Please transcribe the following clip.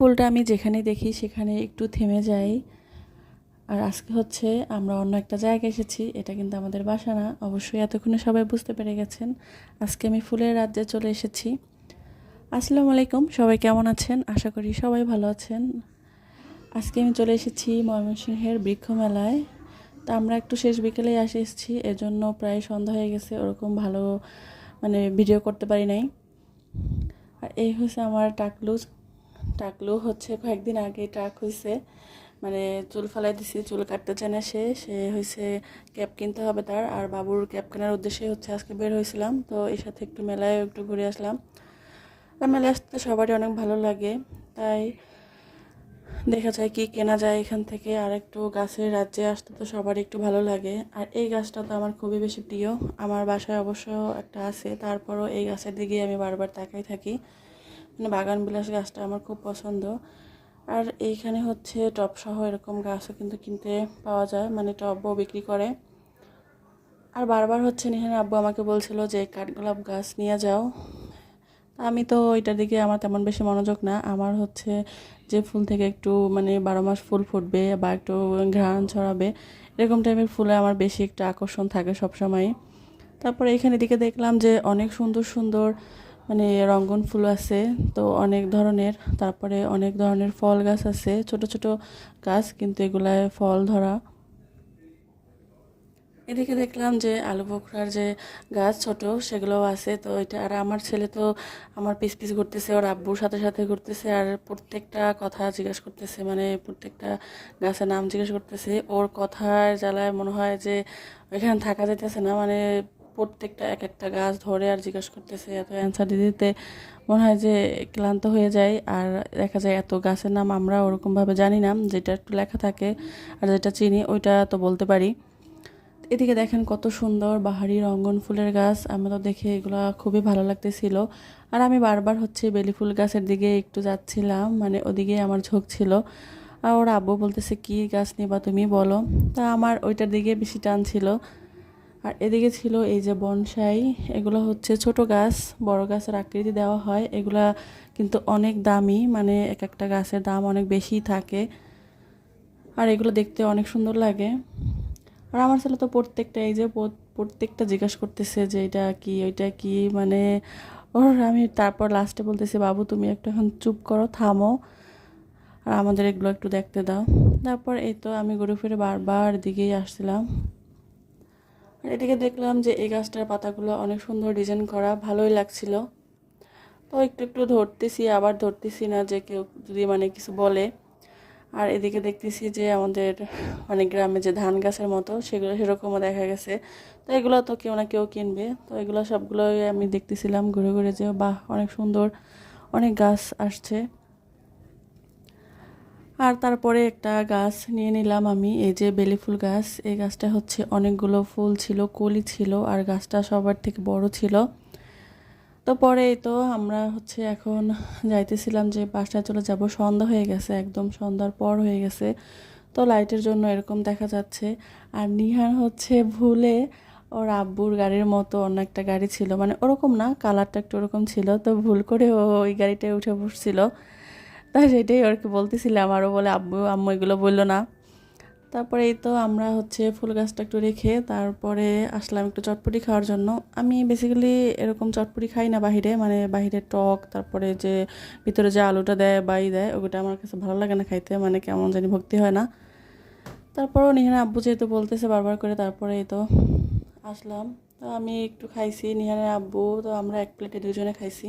ফুলটা আমি যেখানে দেখি সেখানে একটু থেমে যাই। আর আজকে হচ্ছে আমরা অন্য একটা জায়গায় এসেছি, এটা কিন্তু আমাদের বাসা না। অবশ্যই এতক্ষণে সবাই বুঝতে পেরে গেছেন। আজকে আমি ফুলের রাজ্যে চলে এসেছি। আসসালামু আলাইকুম, সবাই কেমন আছেন? আশা করি সবাই ভালো আছেন। আজকে আমি চলে এসেছি ময়মনসিংহের বৃক্ষ মেলায়। তা আমরা একটু শেষ বিকেলেই আসে এসেছি, এজন্য প্রায় সন্ধ্যা হয়ে গেছে, ওরকম ভালো মানে ভিডিও করতে পারি নাই। আর এই হচ্ছে আমার টাকলু টাকলু হচ্ছে কয়েকদিন আগে টাক হয়েছে মানে চুল ফালাই দিছি, চুল কাটতে চায় না সে সে হয়েছে ক্যাব কিনতে হবে তার। আর বাবুর ক্যাব কেনার উদ্দেশ্যে হচ্ছে আজকে বের হয়েছিলাম তো এর সাথে একটু মেলায় একটু ঘুরে আসলাম। আর মেলায় আসতে সবারই অনেক ভালো লাগে, তাই দেখা যায় কি কেনা যায় এখান থেকে। আর একটু গাছের রাজ্যে আসতে তো সবারই একটু ভালো লাগে। আর এই গাছটা তো আমার খুবই বেশি প্রিয়। আমার বাসায় অবশ্য একটা আছে, তারপরও এই গাছের দিকে আমি বারবার তাকাই থাকি। মানে বাগান বিলাস গাছটা আমার খুব পছন্দ। আর এইখানে হচ্ছে টব সহ এরকম গাছও কিন্তু কিনতে পাওয়া যায় মানে টবও বিক্রি করে। আর বারবার হচ্ছে নিহান আব্বু আমাকে বলছিল যে, কাঠগোলাপ গাছ নিয়ে যাও। আমি তো ওইটার দিকে আমার তেমন বেশি মনোযোগ না। আমার হচ্ছে যে ফুল থেকে একটু মানে বারো মাস ফুল ফুটবে বা একটু ঘ্রাণ ছড়াবে, এরকম টাইপের ফুলে আমার বেশি একটা আকর্ষণ থাকে সবসময়। তারপরে এখানে দিকে দেখলাম যে, অনেক সুন্দর সুন্দর মানে রঙ্গন ফুল আছে, তো অনেক ধরনের। তারপরে অনেক ধরনের ফল গাছ আছে, ছোট ছোট গাছ, কিন্তু এগুলায় ফল ধরা। এদিকে দেখলাম যে আলু বোখরার যে গাছ ছোট, সেগুলোও আছে। তো এটা আর আমার ছেলে তো আমার পিস পিস ঘুরতেছে, ওর আব্বুর সাথে সাথে ঘুরতেছে, আর প্রত্যেকটা কথা জিজ্ঞেস করতেছে মানে প্রত্যেকটা গাছের নাম জিজ্ঞেস করতেছে। ওর কথার জ্বালায় মনে হয় যে ওইখানে থাকা যাইতেছে না মানে প্রত্যেকটা এক একটা গাছ ধরে আর জিজ্ঞেস করতেছে, এত অ্যান্সার দিতে দিতে। মনে হয় যে ক্লান্ত হয়ে যায়। আর দেখা যায় এত গাছের নাম আমরা ওরকমভাবে জানি না, যেটা একটু লেখা থাকে আর যেটা চিনি, ওইটা তো বলতে পারি। এদিকে দেখেন কত সুন্দর বাহারি রঙ্গন ফুলের গাছ। আমরা তো দেখে এগুলো খুবই ভালো লাগতেছিল। আর আমি বারবার হচ্ছে বেলি ফুল গাছের দিকে একটু যাচ্ছিলাম মানে ওদিকে আমার ঝোঁক ছিল। আর ওর আব্বু বলতেছে, কি গাছ নিবা তুমি বলো? তা আমার ওইটার দিকে বেশি টান ছিল। আর এদিকে ছিল এই যে বনসাই, এগুলো হচ্ছে ছোট গাছ, বড় গাছের আকৃতি দেওয়া হয়। এগুলা কিন্তু অনেক দামি মানে এক একটা গাছের দাম অনেক বেশি থাকে। আর এগুলো দেখতে অনেক সুন্দর লাগে। আর আমার ছেলে তো প্রত্যেকটা, এই যে প্রত্যেকটা জিজ্ঞাসা করতেছে যে এটা কি, ওইটা কি মানে ওর আমি তারপর লাস্টে বলতেছি, বাবু, তুমি একটু এখন চুপ করো, থামো। আর আমাদের এগুলো একটু দেখতে দাও। তারপর এই তো আমি ঘুরে ফিরে বারবার দিকেই আসছিলাম। এদিকে দেখলাম যে এই গাছটার পাতাগুলো অনেক সুন্দর ডিজাইন করা, ভালোই লাগছিল। তো একটু একটু ধরতেছি, আবার ধরতেছি না যে কেউ যদি মানে কিছু বলে। আর এদিকে দেখতেছি যে আমাদের মানে গ্রামে যে ধান গাছের মতো, সেগুলো সেরকমও দেখা গেছে। তো এগুলো তো কেউ না কেউ কিনবে। তো এগুলো সবগুলোই আমি দেখতেছিলাম ঘুরে ঘুরে যে, বাহ, অনেক সুন্দর, অনেক গাছ আসছে। আর তারপরে একটা গাছ নিয়ে নিলাম আমি, এই যে বেলি ফুল গাছ। এই গাছটা হচ্ছে অনেকগুলো ফুল ছিল, কলি ছিল, আর গাছটা সবার থেকে বড় ছিল। তো পরে তো আমরা হচ্ছে এখন যাইতেছিলাম যে বাসায় চলে যাব। সন্ধ্যা হয়ে গেছে, একদম সন্ধ্যার পর হয়ে গেছে। তো লাইটের জন্য এরকম দেখা যাচ্ছে। আর নিহান হচ্ছে ভুলে ওর আব্বুর গাড়ির মতো অন্য একটা গাড়ি ছিল। মানে ওরকম না, কালারটা একটু ওরকম ছিল। তো ভুল করে ও ওই গাড়িটায় উঠে বসছিল। তা সেটাই আর কি বলতেছিলাম। আরও বলে, আব্বু, আম্মু এগুলো বলল না। তারপরে এই তো আমরা হচ্ছে ফুল গাছটা একটু রেখে তারপরে আসলাম একটু চটপটি খাওয়ার জন্য। আমি বেসিক্যালি এরকম চটপটি খাই না বাহিরে মানে বাহিরে টক, তারপরে যে ভিতরে যে আলুটা দেয় বাই দেয় ওগুলো আমার কাছে ভালো লাগে না খাইতে মানে কেমন জানি ভক্তি হয় না। তারপরও নিহানা আব্বু যেহেতু বলতেছে বারবার করে, তারপরে এই তো আসলাম। তো আমি একটু খাইছি, নিহানের আব্বু, তো আমরা এক প্লেটে দুজনে খাইছি।